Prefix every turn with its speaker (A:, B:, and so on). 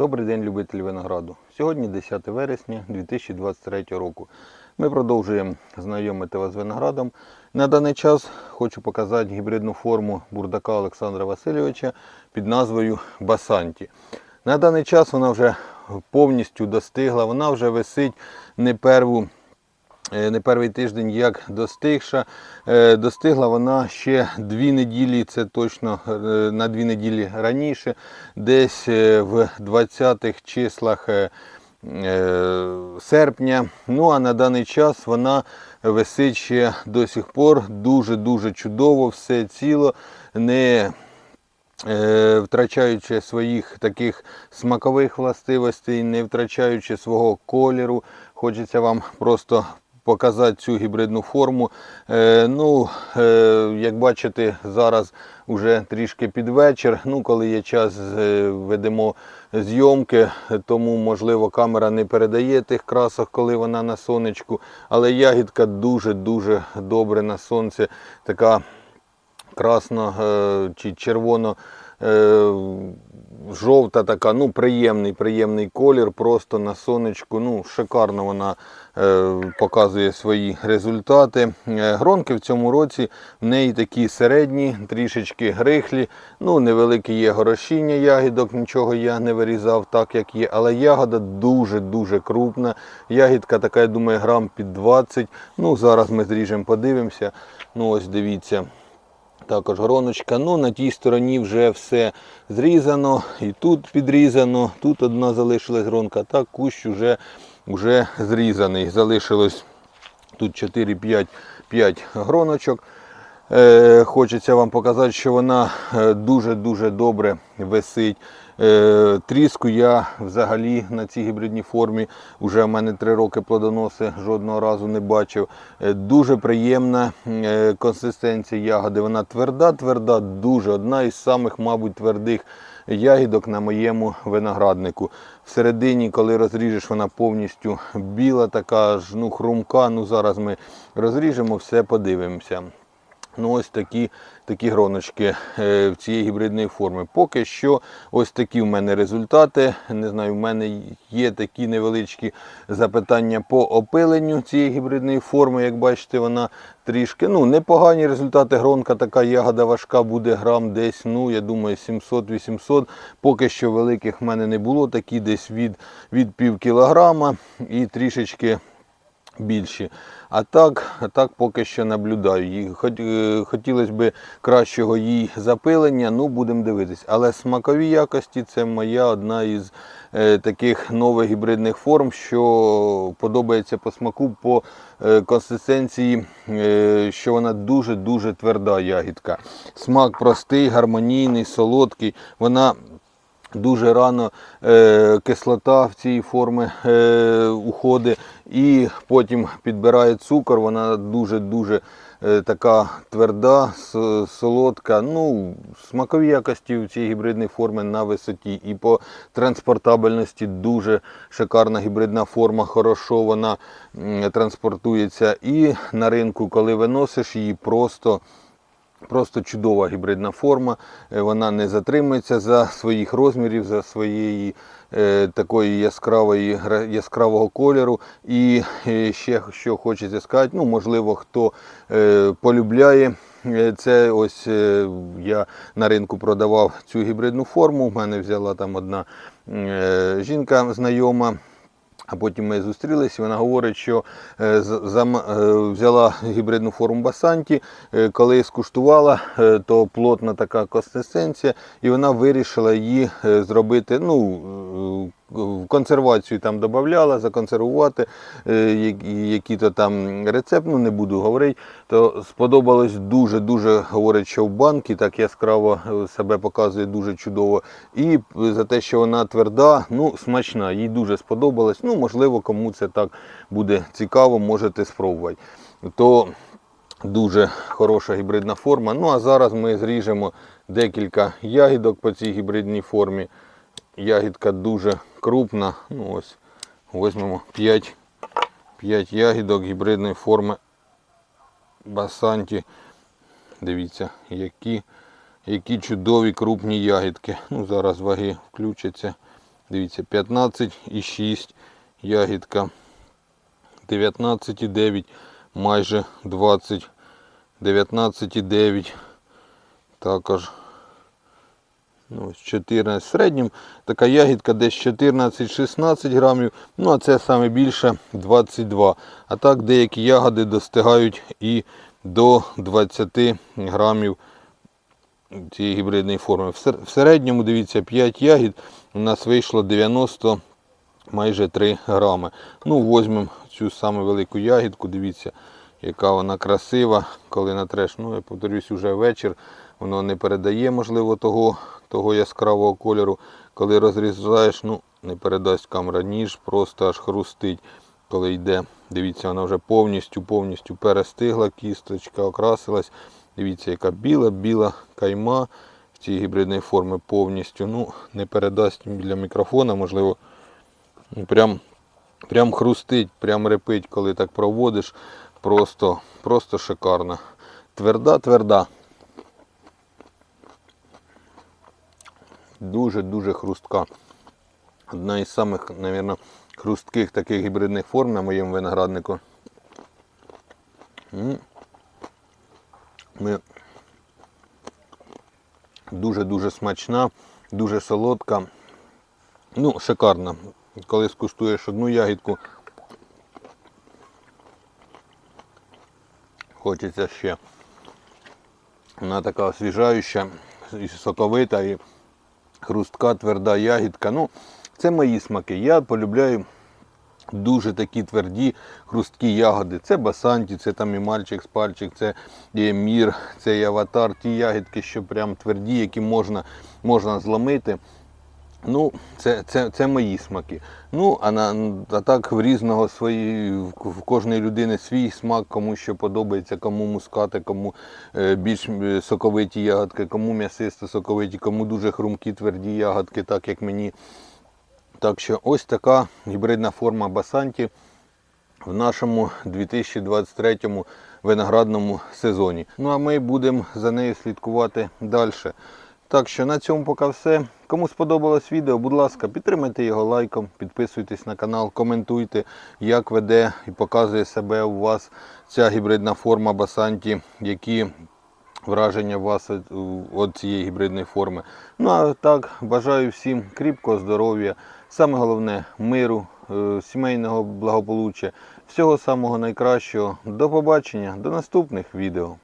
A: Добрий день, любителі винограду. Сьогодні 10 вересня 2023 року. Ми продовжуємо знайомити вас з виноградом. На даний час хочу показати гібридну форму бурдака Олександра Васильовича під назвою Басанті. На даний час вона вже повністю достигла, вона вже висить не перву. Е, Не перший тиждень як достигша. Е, Достигла вона ще дві неділі, це точно е, на дві неділі раніше, десь в 20-х числах серпня. Ну а на даний час вона висить ще до сих пор дуже-дуже чудово, все ціло, не втрачаючи своїх таких смакових властивостей, не втрачаючи свого кольору. Хочеться вам просто показати цю гібридну форму. Е, ну, е, як бачите, зараз вже трішки під вечір. Ну, коли є час, е, ведемо зйомки, тому можливо камера не передає тих красок, коли вона на сонечку. Але ягідка дуже-дуже добре на сонці. Така красно чи червоно. Е, Жовта така, ну приємний, приємний колір, просто на сонечку. Ну, шикарно вона е, показує свої результати. Е, гронки в цьому році в неї такі середні, трішечки грихлі. Ну, невелике є горошіння ягідок, нічого я не вирізав так, як є. Але ягода дуже-дуже крупна. Ягідка така, я думаю, грам під 20. Ну, зараз ми зріжемо, подивимося. Ну, ось дивіться. Також гроночка. Ну, на тій стороні вже все зрізано, і тут підрізано, тут одна залишилась гронка, так кущ вже, вже зрізаний. Залишилось тут 4-5 5 гроночок. Е, Хочеться вам показати, що вона е, дуже-дуже добре висить. Е, Тріску я взагалі на цій гібридній формі вже в мене 3 роки плодоноси жодного разу не бачив. Е, Дуже приємна е, консистенція ягоди. Вона тверда, тверда, дуже одна із самих, мабуть, твердих ягідок на моєму винограднику. Всередині, коли розріжеш, вона повністю біла, така ж ну, хрумка. Ну, зараз ми розріжемо, все подивимося. Ну, ось такі, такі гроночки е, в цієї гібридної форми. Поки що ось такі в мене результати. Не знаю, в мене є такі невеличкі запитання по опиленню цієї гібридної форми. Як бачите, вона трішки ну, непогані результати. Гронка така ягода важка буде грам десь, ну, я думаю, 700-800. Поки що великих в мене не було, такі десь від, від пів кілограма і трішечки більші. А так, так поки що наблюдаю. е, Хотілося б кращого їй запилення, ну будемо дивитись. Але смакові якості це моя одна із е, таких нових гібридних форм, що подобається по смаку, по е, консистенції, е, що вона дуже-дуже тверда ягідка. Смак простий, гармонійний, солодкий. Вона Дуже рано е, кислота в цій формі е, уходить і потім підбирає цукор. Вона дуже-дуже е, така тверда, солодка. Ну, смакові якості в цій гібридній формі на висоті. І по транспортабельності дуже шикарна гібридна форма, хорошо вона транспортується. І на ринку, коли виносиш її, просто Просто чудова гібридна форма. Е, Вона не затримується за своїх розмірів, за своєї е, такої яскравої, яскравого кольору. І е, ще що хочеться сказати, ну можливо, хто е, полюбляє. е, Це ось я на ринку продавав цю гібридну форму. У мене взяла там одна жінка знайома. А потім ми зустрілися, вона говорить, що е, е, взяла гібридну форму Басанті, е, коли скуштувала, то плотна така консистенція, і вона вирішила її зробити, ну, в консервацію там додавала, законсервувати, е, які- які-то там рецепт, ну не буду говорити, то сподобалось дуже-дуже, говорить, що в банки так яскраво е, себе показує дуже чудово. І за те, що вона тверда, ну смачна, їй дуже сподобалось. Ну, можливо, кому це так буде цікаво, можете спробувати. То дуже хороша гібридна форма. Ну а зараз ми зріжемо декілька ягідок по цій гібридній формі. Ягідка дуже крупна. Ну ось, візьмемо 5, 5 ягідок гібридної форми Басанті. Дивіться, які, які чудові крупні ягідки. Ну, зараз ваги включаться. Дивіться, 15,6 ягідка. 19,9, майже 20, 19,9. Також ну, ось 14. В середньому така ягідка десь 14-16 грамів. Ну, а це саме більше 22. А так деякі ягоди достигають і до 20 грамів цієї гібридної форми. В середньому, дивіться, 5 ягід у нас вийшло 90 майже 3 грами. Ну, візьмемо цю саму велику ягідку, дивіться, яка вона красива, коли натреш. Ну, я повторюсь, вже вечір. Воно не передає, можливо, того, того яскравого кольору. Коли розрізаєш, ну, не передасть камера ніж, просто аж хрустить, коли йде. Дивіться, вона вже повністю, повністю перестигла, кісточка окрасилась. Дивіться, яка біла-біла кайма в цій гібридної форми повністю. Ну, не передасть біля мікрофона, можливо, ну, прям, прям хрустить, прям репить, коли так проводиш. Просто, просто шикарно. Тверда, тверда. Дуже-дуже хрустка. Одна із самих, мабуть, хрустких таких гібридних форм на моєму винограднику. Дуже-дуже смачна, дуже солодка. Ну, шикарна. Коли скуштуєш одну ягідку, хочеться ще. Вона така освіжаюча, і соковита хрустка, тверда ягідка. Ну, це мої смаки. Я полюбляю дуже такі тверді хрусткі ягоди. Це басанті, це там і мальчик з пальчик, це і мір, це і аватар, ті ягідки, що прям тверді, які можна, можна зломити. Ну, це, це, це мої смаки. Ну, а, на, а так в різного свої, в кожної людини свій смак, кому що подобається, кому мускати, кому е, більш е, соковиті ягодки, кому м'ясисто соковиті, кому дуже хрумкі тверді ягодки, так як мені. Так що ось така гібридна форма басанті в нашому 2023 виноградному сезоні. Ну а ми будемо за нею слідкувати далі. Так що на цьому поки все. Кому сподобалось відео, будь ласка, підтримайте його лайком, підписуйтесь на канал, коментуйте, як веде і показує себе у вас ця гібридна форма басанті, які враження у вас від- цієї гібридної форми. Ну а так, бажаю всім кріпкого здоров'я, саме головне миру, е, сімейного благополуччя, всього самого найкращого. До побачення, до наступних відео.